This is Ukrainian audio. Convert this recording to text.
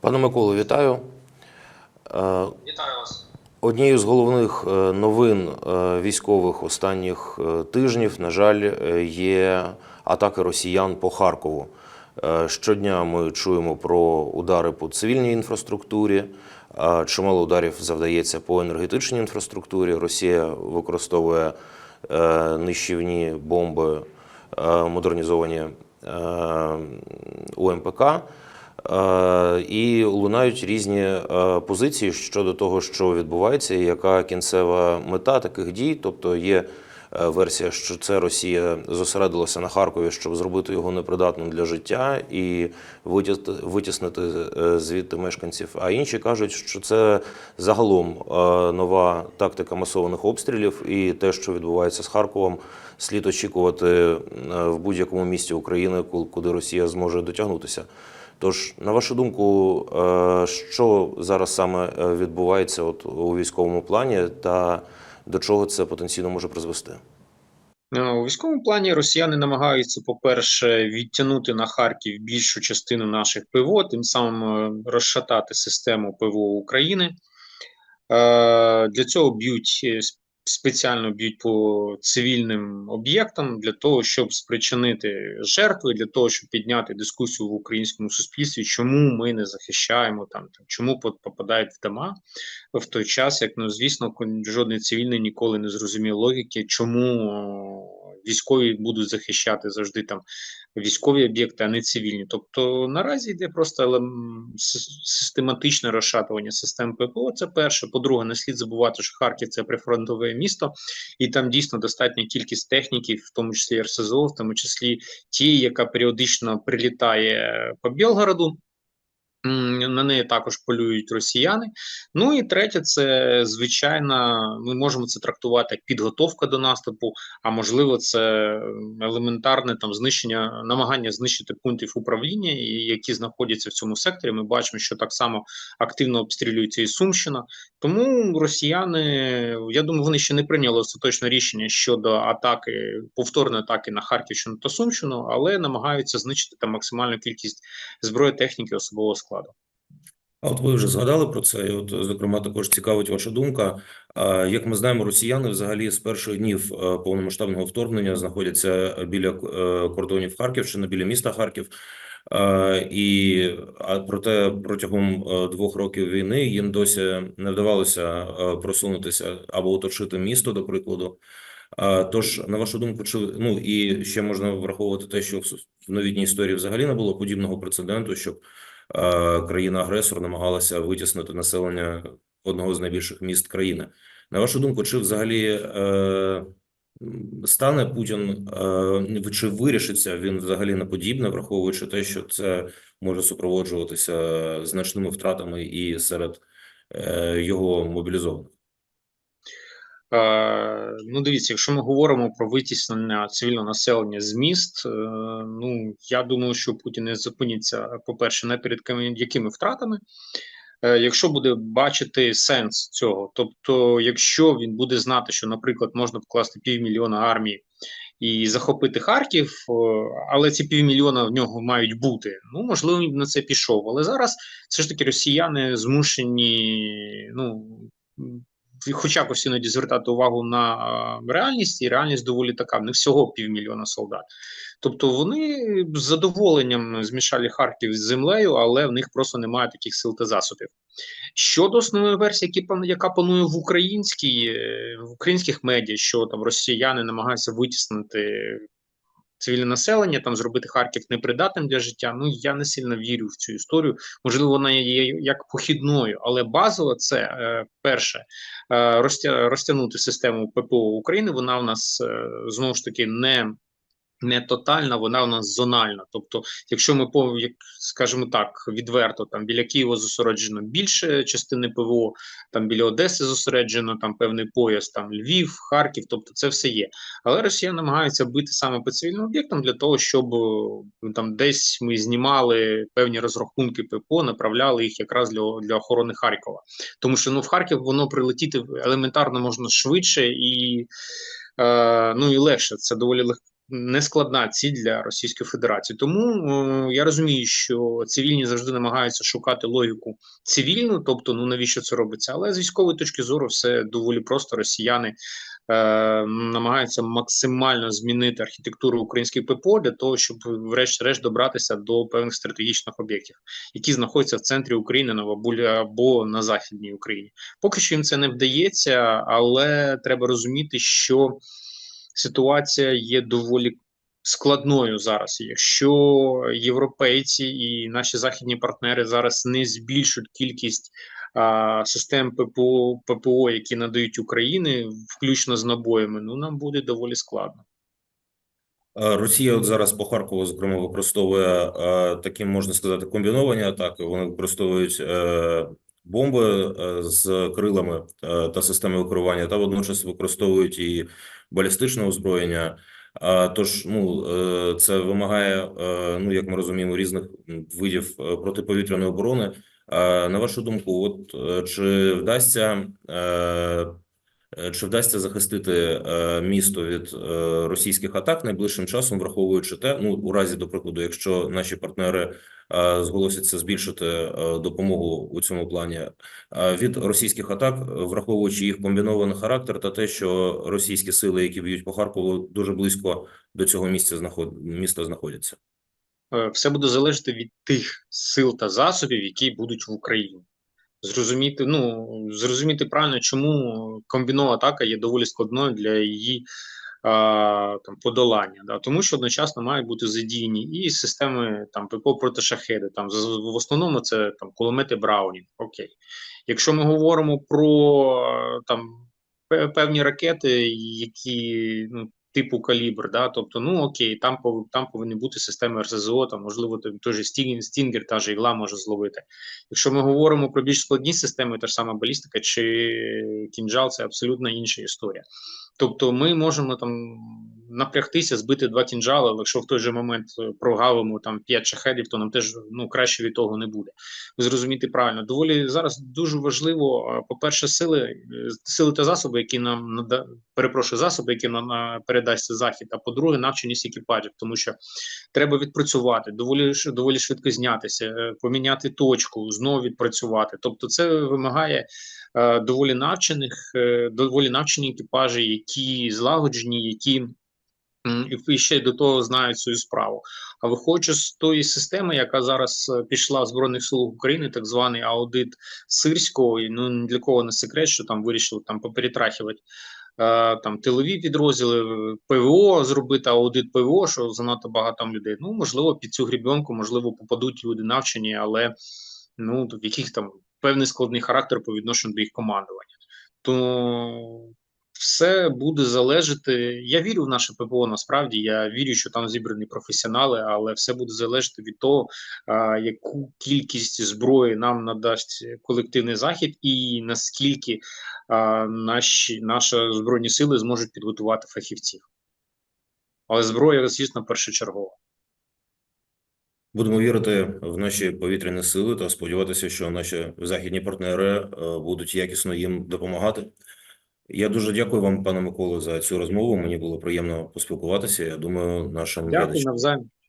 Пане Миколо, вітаю. Е, Вітаю вас. Однією з головних е, новин е, військових останніх тижнів, на жаль, є атаки росіян по Харкову. Щодня ми чуємо про удари по цивільній інфраструктурі. Чимало ударів завдається по енергетичній інфраструктурі. Росія використовує нищівні бомби, модернізовані УМПК. Е, І лунають різні е, позиції щодо того, що відбувається, і яка кінцева мета таких дій. Тобто є е, версія, що це Росія зосередилася на Харкові, щоб зробити його непридатним для життя і витіс- витіснити звідти мешканців. А інші кажуть, що це загалом нова тактика масованих обстрілів, і те, що відбувається з Харковом, слід очікувати в будь-якому місті України, ку- куди Росія зможе дотягнутися. Тож, на вашу думку, е, що зараз саме е, відбувається от у військовому плані, та до чого це потенційно може призвести? Е, У військовому плані росіяни намагаються, по-перше, відтягнути на Харків більшу частину наших ПВО, тим самим розшатати систему ПВО України. Для цього б'ють спеціально б'ють по цивільним об'єктам для того, щоб спричинити жертви, для того, щоб підняти дискусію в українському суспільстві, чому ми не захищаємо там, чому попадають в дома в той час, як ну звісно, жодний цивільний ніколи не зрозумів логіки, чому військові будуть захищати завжди там військові об'єкти, а не цивільні. Тобто наразі йде просто систематичне розшатування систем ППО. Це перше. По-друге, не слід забувати, що Харків це прифронтове місто, і там дійсно достатня кількість техніків, в тому числі РСЗО, в тому числі ті, яка періодично прилітає по Білгороду. На неї також полюють росіяни. Ну і третє, це звичайно, ми можемо це трактувати як підготовка до наступу, а можливо, це елементарне там знищення, намагання знищити пунктів управління, які знаходяться в цьому секторі. Ми бачимо, що так само активно обстрілюється і Сумщина. Тому росіяни, я думаю, вони ще не прийняли остаточне рішення щодо атаки, повторної атаки на Харківщину та Сумщину, але намагаються знищити там максимальну кількість зброї, техніки, особового складу. А от ви вже згадали про це, і от, зокрема, також цікавить ваша думка. Як ми знаємо, росіяни взагалі з перших днів е, повномасштабного вторгнення знаходяться біля е, кордонів Харківщини, біля міста Харків. І а проте протягом е, двох років війни їм досі не вдавалося просунутися або оточити місто, до прикладу. Тож, на вашу думку, чи ну і ще можна враховувати те, що в новітній історії взагалі не було подібного прецеденту, щоб країна-агресор намагалася витіснити населення одного з найбільших міст країни. На вашу думку, чи взагалі е, стане Путін, е, чи вирішиться він взагалі на подібне, враховуючи те, що це може супроводжуватися значними втратами і серед е, його мобілізованих? Е, ну, дивіться, якщо ми говоримо про витіснення цивільного населення з міст, е, ну я думаю, що Путін не зупиниться, по-перше, не перед якими втратами. Е, Якщо буде бачити сенс цього, тобто, якщо він буде знати, що, наприклад, можна вкласти півмільйона армії і захопити Харків, але ці півмільйона в нього мають бути, ну можливо, він на це пішов. Але зараз все ж таки росіяни змушені, ну хоч якось іноді звертати увагу на реальність, і реальність доволі така: них всього півмільйона солдат. Тобто вони з задоволенням змішали Харків з землею, але в них просто немає таких сил та засобів. Щодо основної версії, яка панує в українській е, в українських медіа, що там росіяни намагаються витіснити цивільне населення, там зробити Харків непридатним для життя. Ну я не сильно вірю в цю історію. Можливо, вона є як похідною, але базово це е, перше е, розтягнути систему ППО України. Вона в нас е, знову ж таки не не тотальна, вона у нас зональна. Тобто, якщо ми по скажімо так, відверто там біля Києва зосереджено більше частини ПВО, там біля Одеси зосереджено там певний пояс, там Львів, Харків, тобто це все є. Але Росія намагається бити саме по цивільним об'єктам для того, щоб е, там десь ми знімали певні розрахунки ППО, направляли їх якраз для, для охорони Харкова. Тому що ну в Харків воно прилетіти елементарно можна швидше і. Е, ну і легше, це доволі лег, нескладна ціль для Російської Федерації. Тому е, я розумію, що цивільні завжди намагаються шукати логіку цивільну, тобто ну навіщо це робиться, але з військової точки зору все доволі просто. Росіяни е, намагаються максимально змінити архітектуру українських ППО для того, щоб врешті-решт добратися до певних стратегічних об'єктів, які знаходяться в центрі України на Бабулі або на західній Україні. Поки що їм це не вдається, але треба розуміти, що ситуація є доволі складною зараз. Якщо європейці і наші західні партнери зараз не збільшують кількість а, систем ППО, ППО, які надають Україні, включно з набоями, ну нам буде доволі складно. Росія от зараз по Харкову, зокрема, використовує такі, можна сказати, комбіновані атаки. Вони використовують е, бомби е, з крилами е, та системи керування, та водночас використовують і балістичне озброєння. Тож, ну, е, це вимагає, е, ну, як ми розуміємо, різних видів е, протиповітряної оборони. На вашу думку, от чи вдасться Чи вдасться захистити е, місто від е, російських атак найближчим часом, враховуючи те, ну у разі до прикладу, якщо наші партнери е, зголосяться збільшити е, допомогу у цьому плані е, від російських атак, е, враховуючи їх комбінований характер та те, що російські сили, які б'ють по Харкову, дуже близько до цього місця знаход... міста знаходяться. Е, Все буде залежати від тих сил та засобів, які будуть в Україні. Зрозуміти, ну зрозуміти правильно, чому комбінована атака є доволі складною для її а, там подолання. Да? Тому що одночасно мають бути задіяні і системи там ППО проти шахеди. Там в основному це там кулемети Браунінг. Окей. Якщо ми говоримо про там певні ракети, які ну. Типу калібр, да, тобто, ну окей, там там повинні бути системи РСЗО, там можливо той же Стінгер, та ж ігла може зловити. Якщо ми говоримо про більш складні системи, та ж сама балістика чи кінжал, це абсолютно інша історія. Тобто, ми можемо там напрягтися, збити два кінжали, але якщо в той же момент е, прогавимо там п'ять шахедів, то нам теж ну краще від того не буде. Ви зрозуміти правильно. Доволі зараз дуже важливо, е, по-перше, сили, е, сили та засоби, які нам нада перепрошую, засоби, які нам передасть захід. А по-друге, навченість екіпажів, тому що треба відпрацювати, доволі доволі швидко знятися, поміняти точку, знову відпрацювати. Тобто, це вимагає доволі навчених, доволі навчені екіпажі, які злагоджені, які і ще до того знають свою справу. А виходячи з тої системи, яка зараз е, пішла збройних сил України, так званий аудит сирського, і, ну ні для кого не секрет, що там вирішили там поперетрахувати е, там тилові підрозділи, е, ПВО зробити аудит ПВО, що занадто багато людей. Ну можливо, під цю грібенку, можливо, попадуть люди навчені, але ну в яких там певний складний характер по відношенню до їх командування. То все буде залежати. Я вірю в наше ППО. Насправді я вірю, що там зібрані професіонали, але все буде залежати від того, яку кількість зброї нам надасть колективний захід, і наскільки наші наші збройні сили зможуть підготувати фахівців. Але зброя, звісно, першочергова. Будемо вірити в наші повітряні сили та сподіватися, що наші західні партнери е, будуть якісно їм допомагати. Я дуже дякую вам, пане Миколо, за цю розмову. Мені було приємно поспілкуватися. Я думаю, нашим Дякую глядачам навзаєм.